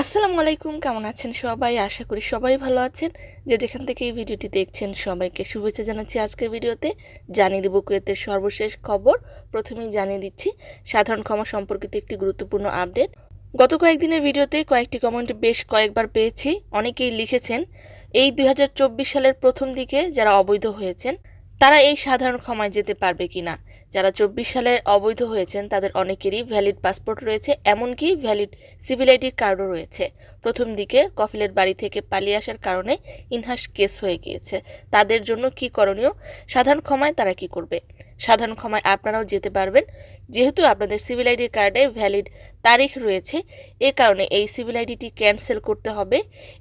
আসসালামু আলাইকুম, কেমন আছেন সবাই? আশা করি সবাই ভালো আছেন। যে যেখান থেকে এই ভিডিওটি দেখছেন, সবাইকে শুভেচ্ছা জানাচ্ছি আজকের ভিডিওতে। জানিয়ে দেব কুয়েতের সর্বশেষ খবর। প্রথমেই জানিয়ে দিচ্ছি, সাধারণ ক্ষমা সম্পর্কিত একটি গুরুত্বপূর্ণ আপডেট। গত কয়েকদিনের ভিডিওতে কয়েকটি কমেন্ট বেশ কয়েকবার পেয়েছি। অনেকেই লিখেছেন, এই দু হাজার চব্বিশ সালের প্রথম দিকে যারা অবৈধ হয়েছেন তারা এই সাধারণ ক্ষমায় যেতে পারবে কিনা? যারা চব্বিশ সালে অবৈধ হয়েছেন, তাদের অনেকেরই ভ্যালিড পাসপোর্ট রয়েছে, এমনকি ভ্যালিড সিভিল আইডির কার্ডও রয়েছে। প্রথম দিকে কফিলের বাড়ি থেকে পালিয়ে আসার কারণে ইনহাস কেস হয়ে গিয়েছে। তাদের জন্য কি করণীয়? সাধারণ ক্ষমায় তারা কি করবে? সাধারণ ক্ষমায় আপনারাও যেতে পারবেন। যেহেতু আপনাদের সিভিল আইডি কার্ডে ভ্যালিড তারিখ রয়েছে, এ কারণে এই সিভিল আইডিটি ক্যান্সেল করতে হবে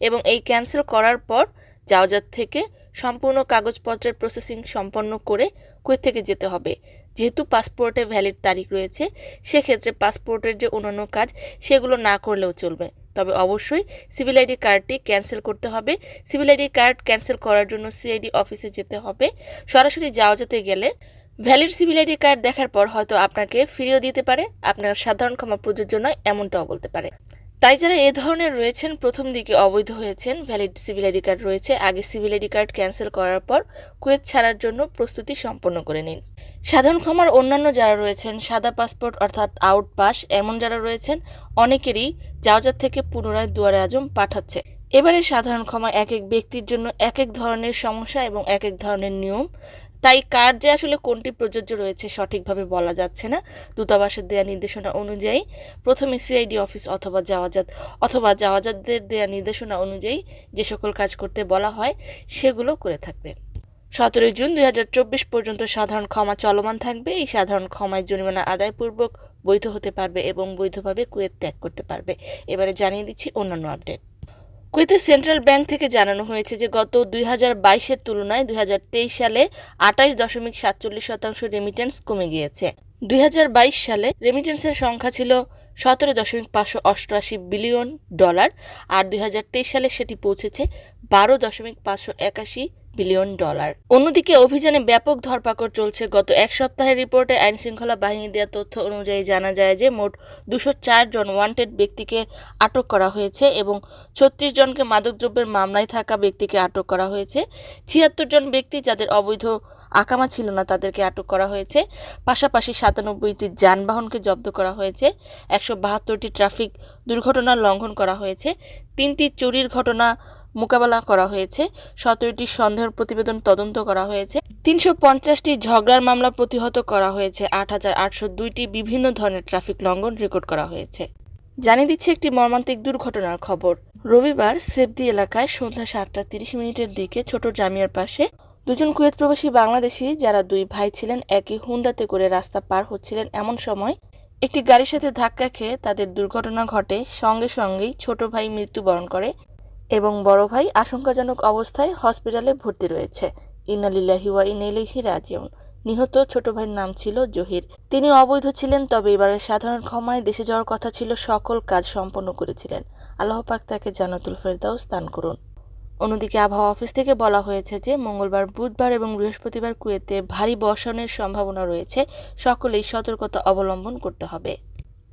এবং এই ক্যান্সেল করার পর জাওজাত থেকে সম্পূর্ণ কাগজপত্রের প্রসেসিং সম্পন্ন করে কুয়েত থেকে যেতে হবে। যেহেতু পাসপোর্টে ভ্যালিড তারিখ রয়েছে, সেক্ষেত্রে পাসপোর্টের যে অন্যান্য কাজ, সেগুলো না করলেও চলবে। তবে অবশ্যই সিভিল আইডি কার্ডটি ক্যান্সেল করতে হবে। সিভিল আইডি কার্ড ক্যান্সেল করার জন্য সিআইডি অফিসে যেতে হবে। সরাসরি যাওয়া যেতে গেলে ভ্যালিড সিভিল আইডি কার্ড দেখার পর হয়তো আপনাকে ফিরিয়ে দিতে পারে। আপনার সাধারণ ক্ষমা প্রযোজ্য নয়, এমনটাও বলতে পারে। তাই যারা এ ধরনের রয়েছেন, প্রথম দিকে অবৈধ হয়েছেন ভ্যালিড সিভিল আইডি কার্ড রয়েছে, আগে সিভিল আইডি কার্ড ক্যান্সেল করার পর কুয়েত ছাড়ার জন্য প্রস্তুতি সম্পন্ন করে নিন। সাধারণ ক্ষমার অন্যান্য যারা রয়েছেন, সাদা পাসপোর্ট অর্থাৎ আউট পাস এমন যারা রয়েছেন, অনেকেরই যাওয়াজার থেকে পুনরায় দুয়ারে আজম পাঠাচ্ছে। এবারে সাধারণ ক্ষমা এক এক ব্যক্তির জন্য এক এক ধরনের সমস্যা এবং এক এক ধরনের নিয়ম তাই কার যে আসলে কোনটি প্রযোজ্য রয়েছে সঠিকভাবে বলা যাচ্ছে না। দূতাবাসের দেয়া নির্দেশনা অনুযায়ী প্রথমে সিআইডি অফিস অথবা যাওয়াজাত অথবা যাওয়াজাতদের দেয়া নির্দেশনা অনুযায়ী যে সকল কাজ করতে বলা হয়, সেগুলো করে থাকবে। সতেরোই জুন দু হাজার চব্বিশ পর্যন্ত সাধারণ ক্ষমা চলমান থাকবে। এই সাধারণ ক্ষমায় জরিমানা আদায়পূর্বক বৈধ হতে পারবে এবং বৈধভাবে কুয়েত ত্যাগ করতে পারবে। এবারে জানিয়ে দিচ্ছি অন্যান্য আপডেট। কুয়েতের সেন্ট্রাল ব্যাংক থেকে জানানো হয়েছে যে গত দুই হাজার বাইশের তুলনায় দুই হাজার তেইশ সালে আটাইশ দশমিক সাতচল্লিশ শতাংশ রেমিটেন্স কমে গিয়েছে। দুই হাজার বাইশ সালে রেমিটেন্সের সংখ্যা ছিল সতেরো দশমিক পাঁচশো অষ্টআশি বিলিয়ন ডলার আর দুই তেইশ সালে সেটি পৌঁছেছে বারো দশমিক পাঁচশো একাশি বিলিয়ন ডলার। অন্যদিকে অভিযানে ব্যাপক ধরপাকড় চলছে। গত এক সপ্তাহের রিপোর্টে আইনশৃঙ্খলা বাহিনী দেওয়া তথ্য অনুযায়ী জানা যায় যে মোট দুশো জন ওয়ান্টেড ব্যক্তিকে আটক করা হয়েছে এবং ছত্রিশ জনকে মাদকদ্রব্যের মামলায় থাকা ব্যক্তিকে আটক করা হয়েছে। ছিয়াত্তর জন ব্যক্তি যাদের অবৈধ আকামা ছিল না তাদেরকে আটক করা হয়েছে। পাশাপাশি সাতানব্বইটি যানবাহনকে জব্দ করা হয়েছে। একশো বাহাত্তরটি ট্রাফিক দুর্ঘটনা লঙ্ঘন করা হয়েছে। তিনটি চুরির ঘটনা মোকাবেলা করা হয়েছে। সতেরোটি সন্দেহের প্রতিবেদন তদন্ত করা হয়েছে। তিনশো পঞ্চাশটি ঝগড়ার মামলা প্রতিহত করা হয়েছে। আট হাজার আটশো দুইটি বিভিন্ন ধরনের ট্রাফিক লঙ্ঘন রেকর্ড করা হয়েছে। জানিয়ে দিচ্ছে একটি মর্মান্তিক দুর্ঘটনার খবর। রবিবার সেবদি এলাকায় সন্ধ্যা সাতটা তিরিশ মিনিটের দিকে ছোট জামিয়ার পাশে দুজন কুয়েত প্রবাসী বাংলাদেশি যারা দুই ভাই ছিলেন, একই হুন্ডাতে করে রাস্তা পার হচ্ছিলেন এমন সময় একটি গাড়ির সাথে ধাক্কা খেয়ে তাদের দুর্ঘটনা ঘটে। সঙ্গে সঙ্গেই ছোট ভাই মৃত্যুবরণ করে। এবং বড় ভাই আশঙ্কাজনক অবস্থায় হসপিটালে ভর্তি রয়েছে। ইনালিল্লাহি ওয়া রাজিউন। নিহত ছোট ভাইয়ের নাম ছিল জহির। তিনি অবৈধ ছিলেন, তবে এবারের সাধারণ ক্ষমায় দেশে যাওয়ার কথা ছিল, সকল কাজ সম্পন্ন করেছিলেন। আল্লাহ পাক তাকে জানাতুল ফেরদাউস দান করুন। অন্যদিকে আবহাওয়া অফিস থেকে বলা হয়েছে যে, মঙ্গলবার, বুধবার এবং বৃহস্পতিবার কুয়েতে ভারী বর্ষণের সম্ভাবনা রয়েছে। সকলেই সতর্কতা অবলম্বন করতে হবে।